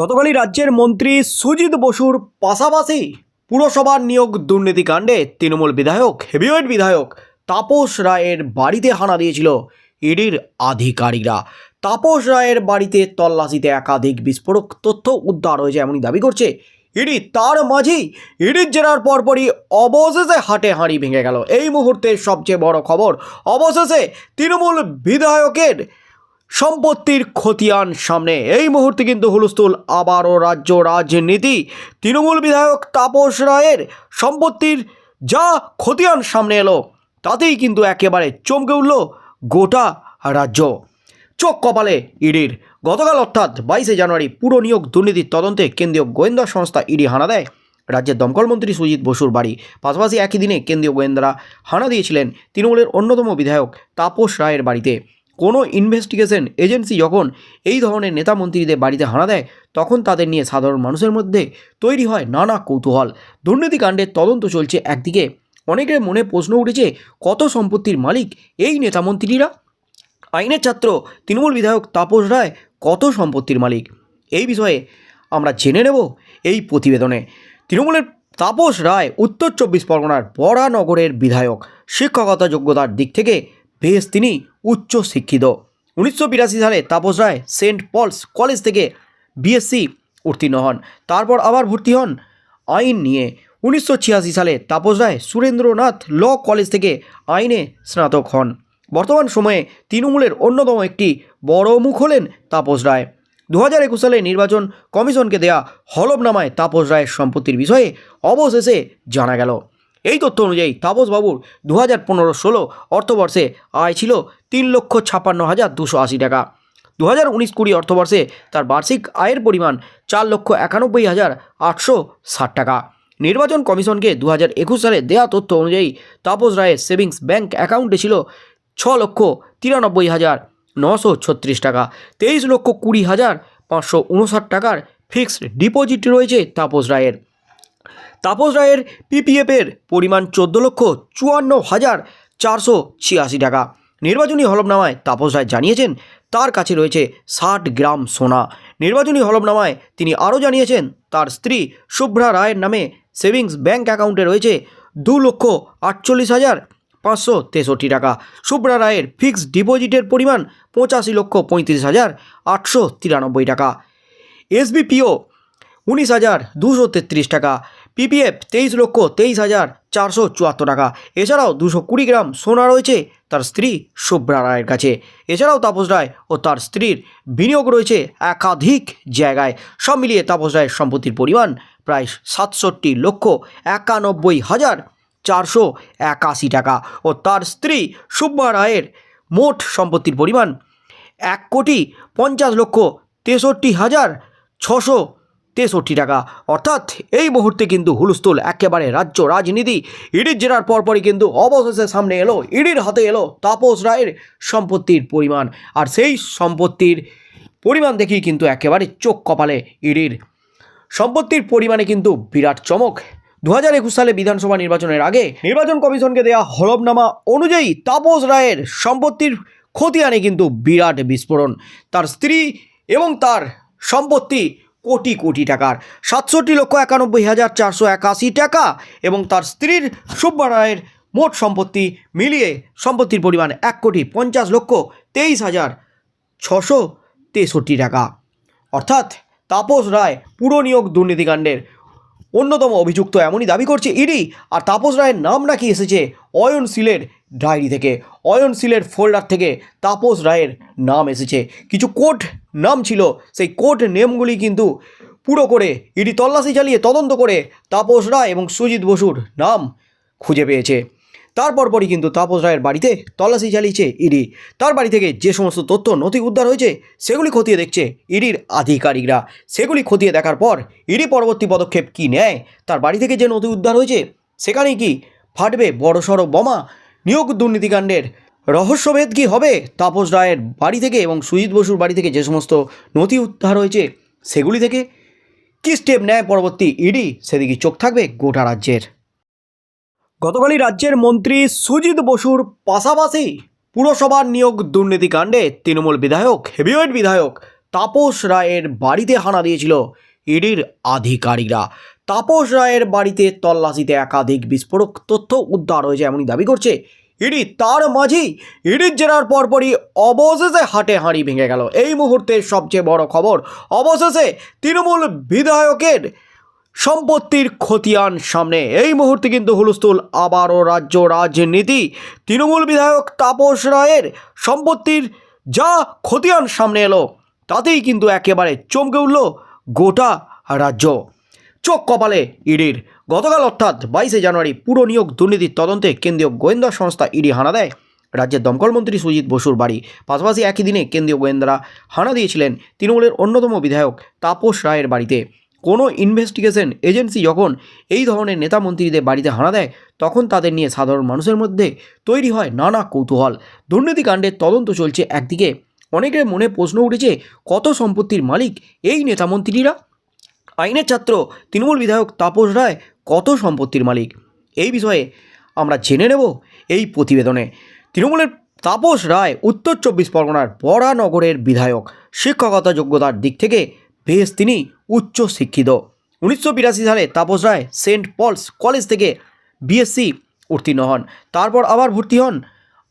গতকালই রাজ্যের মন্ত্রী সুজিত বসুর পাশাপাশি পুরসভার নিয়োগ দুর্নীতিকাণ্ডে তৃণমূল বিধায়ক, হেভিওয়েট বিধায়ক তাপস রায়ের বাড়িতে হানা দিয়েছিল ইডির আধিকারিকরা। তাপস রায়ের বাড়িতে তল্লাশিতে একাধিক বিস্ফোরক তথ্য উদ্ধার হয়েছে এমনই দাবি করছে ইডি। তার মাঝেই ইডির জেরার পরপরই অবশেষে হাটে হাঁড়ি ভেঙে গেল। এই মুহূর্তের সবচেয়ে বড় খবর, অবশেষে তৃণমূল বিধায়কের সম্পত্তির খতিয়ান সামনে। এই মুহূর্তে কিন্তু হুলস্থুল, আবারও রাজ্য রাজনীতি। তৃণমূল বিধায়ক তাপস রায়ের সম্পত্তির যা খতিয়ান সামনে এলো, তাতেই কিন্তু একেবারে চমকে উঠল গোটা রাজ্য। চোখ কপালে ইডির। গতকাল অর্থাৎ বাইশে জানুয়ারি পুরো নিয়োগ দুর্নীতির তদন্তে কেন্দ্রীয় গোয়েন্দা সংস্থা ইডি হানা দেয়। রাজ্যের দমকল মন্ত্রী সুজিত বসুর বাড়ি। পাশাপাশি একই দিনে কেন্দ্রীয় গোয়েন্দারা হানা দিয়েছিলেন তৃণমূলের অন্যতম বিধায়ক তাপস রায়ের বাড়িতে। কোনো ইনভেস্টিগেশন এজেন্সি যখন এই ধরনের নেতা মন্ত্রীদের বাড়িতে হানা দেয়, তখন তাদের নিয়ে সাধারণ মানুষের মধ্যে তৈরি হয় নানা কৌতূহল। দুর্নীতিকাণ্ডের তদন্ত চলছে একদিকে। অনেকের মনে প্রশ্ন উঠেছে, কত সম্পত্তির মালিক এই নেতা মন্ত্রীরা? আইনের ছাত্র তৃণমূল বিধায়ক তাপস রায়, কত সম্পত্তির মালিক? এই বিষয়ে আমরা জেনে নেব এই প্রতিবেদনে। তৃণমূলের তাপস রায়, উত্তর চব্বিশ পরগনার বরানগরের বিধায়ক। শিক্ষকতা যোগ্যতার দিক থেকে বেশ তিনি উচ্চ শিক্ষিত উনিশশো বিরাশি সালে Tapas Roy Saint Paul's college থেকে বিএসসি উত্তীর্ণ হন। তারপর আবার ভর্তি হন আইন নিয়ে। উনিশশো ছিয়াশি সালে তাপস রায় সুরেন্দ্রনাথ ল কলেজ থেকে আইনে স্নাতক হন। বর্তমান সময়ে তৃণমূলের অন্যতম একটি বড় মুখ হলেন তাপস রায়। দু হাজার একুশ সালে নির্বাচন কমিশনকে দেয়া হলফনামায় তাপস রায়ের সম্পত্তির বিষয়ে অবশেষে জানা গেল। এই তথ্য অনুযায়ী তাপসবাবুর দু হাজার পনেরো ষোলো অর্থবর্ষে আয় ছিল তিন লক্ষ ছাপ্পান্ন হাজার দুশো আশি টাকা। দু হাজার উনিশ কুড়ি অর্থবর্ষে তার বার্ষিক আয়ের পরিমাণ চার লক্ষ একানব্বই হাজার আটশো ষাট টাকা। নির্বাচন কমিশনকে দু হাজার একুশ সালে দেয়া তথ্য অনুযায়ী তাপস রায়ের সেভিংস ব্যাংক অ্যাকাউন্টে ছিল ছ লক্ষ তিরানব্বই হাজার নশো ছত্রিশ টাকা। তেইশ লক্ষ কুড়ি হাজার পাঁচশো উনষাট টাকার ফিক্সড ডিপোজিট রয়েছে তাপস রায়ের। তাপস রায়ের পিপিএফের পরিমাণ চোদ্দ লক্ষ চুয়ান্ন হাজার চারশো ছিয়াশি টাকা। নির্বাচনী হলফনামায় তাপস রায় জানিয়েছেন, তার কাছে রয়েছে ষাট গ্রাম সোনা। নির্বাচনী হলফনামায় তিনি আরও জানিয়েছেন, তার স্ত্রী শুভ্রা রায়ের নামে সেভিংস ব্যাংক অ্যাকাউন্টে রয়েছে দু লক্ষ আটচল্লিশ হাজার পাঁচশো তেষট্টি টাকা। শুভ্রা রায়ের ফিক্সড ডিপোজিটের পরিমাণ পঁচাশি লক্ষ পঁয়ত্রিশ হাজার আটশো তিরানব্বই টাকা। এসবিপিও উনিশ হাজার দুশো তেত্রিশ টাকা। পিপিএফ তেইশ লক্ষ তেইশ হাজার চারশো চুয়াত্তর টাকা। এছাড়াও দুশো কুড়ি গ্রাম সোনা রয়েছে তার স্ত্রী শুভ্রা রায়ের কাছে। এছাড়াও তাপস রায় ও তার স্ত্রীর বিনিয়োগ রয়েছে একাধিক জায়গায়। সব মিলিয়ে তাপস রায়ের সম্পত্তির পরিমাণ প্রায় সাতষট্টি লক্ষ একানব্বই হাজার চারশো একাশি টাকা ও তার স্ত্রী শুভ্রা রায়ের মোট সম্পত্তির পরিমাণ এক কোটি পঞ্চাশ লক্ষ তেষট্টি হাজার ছশো তেষট্টি টাকা। অর্থাৎ এই মুহূর্তে কিন্তু হুলস্থুল, একেবারে রাজ্য রাজনীতি, ইডির জেরার পরপরই কিন্তু অবশেষে সামনে এলো, ইডির হাতে এলো তাপস রায়ের সম্পত্তির পরিমাণ। আর সেই সম্পত্তির পরিমাণ দেখেই কিন্তু একেবারে চোখ কপালে ইডির। সম্পত্তির পরিমাণে কিন্তু বিরাট চমক। দু হাজার একুশ সালে বিধানসভা নির্বাচনের আগে নির্বাচন কমিশনকে দেয়া হলফনামা অনুযায়ী তাপস রায়ের সম্পত্তির খতিয়ানে কিন্তু বিরাট বিস্ফোরণ। তার স্ত্রী এবং তার সম্পত্তি কোটি কোটি টাকার। সাতষট্টি লক্ষ একানব্বই হাজার চারশো একাশি টাকা এবং তার স্ত্রীর সুব্বা রায়ের মোট সম্পত্তি মিলিয়ে সম্পত্তির পরিমাণ এক কোটি পঞ্চাশ লক্ষ তেইশ হাজার ছশো তেষট্টি টাকা। অর্থাৎ তাপস রায় পুরো নিয়োগ দুর্নীতিকাণ্ডের অন্যতম অভিযুক্ত এমনই দাবি করছে ইডি, আর তাপস রায়ের নাম নাকি এসেছে অয়ন সিলের ডায়েরি থেকে। অয়ন সিলের ফোল্ডার থেকে তাপস রায়ের নাম এসেছে। কিছু কোড নাম ছিল, সেই কোড নেমগুলি কিন্তু পুরো করে ইডি তল্লাশি চালিয়ে তদন্ত করে তাপস রায় এবং সুজিত বসুর নাম খুঁজে পেয়েছে। তারপর পরই কিন্তু তাপস রায়ের বাড়িতে তল্লাশি চালিয়েছে ইডি। তার বাড়ি থেকে যে সমস্ত তথ্য নথি উদ্ধার হয়েছে, সেগুলি খতিয়ে দেখছে ইডির আধিকারিকরা। সেগুলি খতিয়ে দেখার পর ইডি পরবর্তী পদক্ষেপ কি নেয়, তার বাড়ি থেকে যে নথি উদ্ধার হয়েছে, সেখানেই কি ফাটবে বড়সড় বোমা? নিয়োগ দুর্নীতিকাণ্ডের রহস্যভেদ কি হবে তাপস রায়ের বাড়ি থেকে এবং সুজিত বসুর বাড়ি থেকে যে সমস্ত নথি উদ্ধার হয়েছে, সেগুলি থেকে? কী স্টেপ নেয় পরবর্তী ইডি? সেদিকে চোখ থাকবে গোটা রাজ্যের? গতকালই রাজ্যের মন্ত্রী সুজিত বসুর পাশাপাশি পুরসভার নিয়োগ দুর্নীতিকাণ্ডে তৃণমূল বিধায়ক, হেভিওয়েট বিধায়ক তাপস রায়ের বাড়িতে হানা দিয়েছিল ইডির আধিকারিকরা। তাপস রায়ের বাড়িতে তল্লাশিতে একাধিক বিস্ফোরক তথ্য উদ্ধার হয়েছে এমনই দাবি করছে ইডি। তার মাঝেই ইডির জেরার পরপরই অবশেষে হাটে হাঁড়ি ভেঙে গেল। এই মুহূর্তের সবচেয়ে বড় খবর, অবশেষে তৃণমূল বিধায়কের সম্পত্তির খতিয়ান সামনে। এই মুহূর্তে কিন্তু হুলস্থুল, আবারও রাজ্য রাজনীতি। তৃণমূল বিধায়ক তাপস রায়ের সম্পত্তির যা খতিয়ান সামনে এলো, তাতেই কিন্তু একেবারে চমকে উঠল গোটা রাজ্য। চোখ কপালে ইডির। গতকাল অর্থাৎ বাইশে জানুয়ারি পুরো নিয়োগ দুর্নীতির তদন্তে কেন্দ্রীয় গোয়েন্দা সংস্থা ইডি হানা দেয়। রাজ্যের দমকলমন্ত্রী সুজিত বসুর বাড়ি। পাশাপাশি একই দিনে কেন্দ্রীয় গোয়েন্দারা হানা দিয়েছিলেন তৃণমূলের অন্যতম বিধায়ক তাপস রায়ের বাড়িতে। কোনো ইনভেস্টিগেশন এজেন্সি যখন এই ধরনের নেতা মন্ত্রীদের বাড়িতে হানা দেয়, তখন তাদের নিয়ে সাধারণ মানুষের মধ্যে তৈরি হয় নানা কৌতূহল। দুর্নীতিকাণ্ডের তদন্ত চলছে একদিকে। অনেকের মনে প্রশ্ন উঠেছে, কত সম্পত্তির মালিক এই নেতা মন্ত্রীরা? আইনের ছাত্র তৃণমূল বিধায়ক তাপস রায়, কত সম্পত্তির মালিক? এই বিষয়ে আমরা জেনে নেব এই প্রতিবেদনে। তৃণমূলের তাপস রায়, উত্তর চব্বিশ পরগনার বরানগরের বিধায়ক। শিক্ষকতা যোগ্যতার দিক থেকে বেশ তিনি উচ্চ শিক্ষিত উনিশশো বিরাশি সালে Tapas Roy Saint Paul's college থেকে বিএসসি উত্তীর্ণ হন। তারপর আবার ভর্তি হন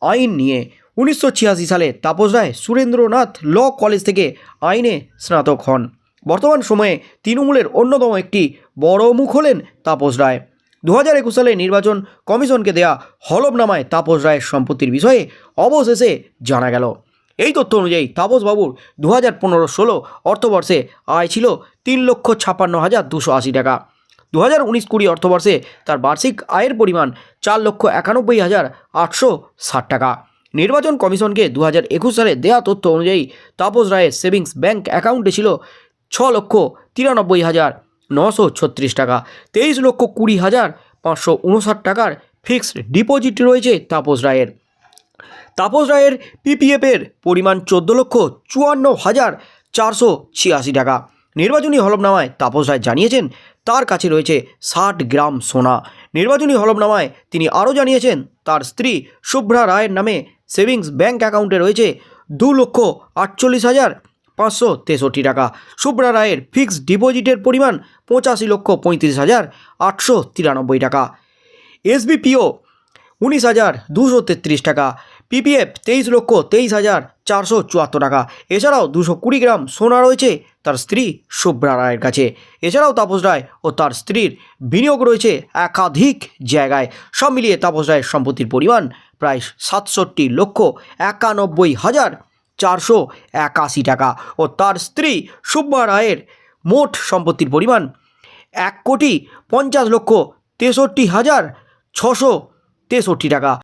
আইন নিয়ে। উনিশশো ছিয়াশি সালে তাপস রায় সুরেন্দ্রনাথ ল কলেজ থেকে আইনে স্নাতক হন। বর্তমান সময়ে তৃণমূলের অন্যতম একটি বড় মুখ হলেন তাপস রায়। দু হাজার একুশ সালে নির্বাচন কমিশনকে দেয়া হলফনামায় তাপস রায়ের সম্পত্তির বিষয়ে অবশেষে জানা গেল। এই তথ্য অনুযায়ী তাপসবাবুর দু হাজার পনেরো ষোলো অর্থবর্ষে আয় ছিল তিন লক্ষ ছাপ্পান্ন হাজার দুশো আশি টাকা। দু হাজার উনিশ কুড়ি অর্থবর্ষে তার বার্ষিক আয়ের পরিমাণ চার লক্ষ একানব্বই হাজার আটশো ষাট টাকা। নির্বাচন কমিশনকে দু হাজার একুশ সালে দেয়া তথ্য অনুযায়ী তাপস রায়ের সেভিংস ব্যাংক অ্যাকাউন্টে ছিল ছ লক্ষ তিরানব্বই হাজার নশো ছত্রিশ টাকা। তেইশ লক্ষ কুড়ি হাজার পাঁচশো উনষাট টাকার ফিক্সড ডিপোজিট রয়েছে তাপস রায়ের। তাপস রায়ের পিপিএফের পরিমাণ চোদ্দ লক্ষ চুয়ান্ন হাজার চারশো ছিয়াশি টাকা। নির্বাচনী হলফনামায় তাপস রায় জানিয়েছেন, তার কাছে রয়েছে ষাট গ্রাম সোনা। নির্বাচনী হলফনামায় তিনি আরও জানিয়েছেন, তার স্ত্রী শুভ্রা রায়ের নামে সেভিংস ব্যাংক অ্যাকাউন্টে রয়েছে দু লক্ষ আটচল্লিশ হাজার পাঁচশো তেষট্টি টাকা। শুভ্রা রায়ের ফিক্সড ডিপোজিটের পরিমাণ পঁচাশি লক্ষ পঁয়ত্রিশ হাজার আটশো তিরানব্বই টাকা। এসবিপিও উনিশ হাজার দুশো তেত্রিশ টাকা। পিপিএফ তেইশ লক্ষ তেইশ হাজার চারশো চুয়াত্তর টাকা। এছাড়াও দুশো কুড়ি গ্রাম সোনা রয়েছে তার স্ত্রী শুভ্রা রায়ের কাছে। এছাড়াও তাপস রায় ও তার স্ত্রীর বিনিয়োগ রয়েছে একাধিক জায়গায়। সব মিলিয়ে তাপস রায়ের সম্পত্তির পরিমাণ প্রায় সাতষট্টি লক্ষ একানব্বই হাজার চারশো একাশি টাকা ও তার স্ত্রী শুভ্রা রায়ের মোট সম্পত্তির পরিমাণ এক কোটি পঞ্চাশ লক্ষ তেষট্টি হাজার ছশো တေဆိုထီတာက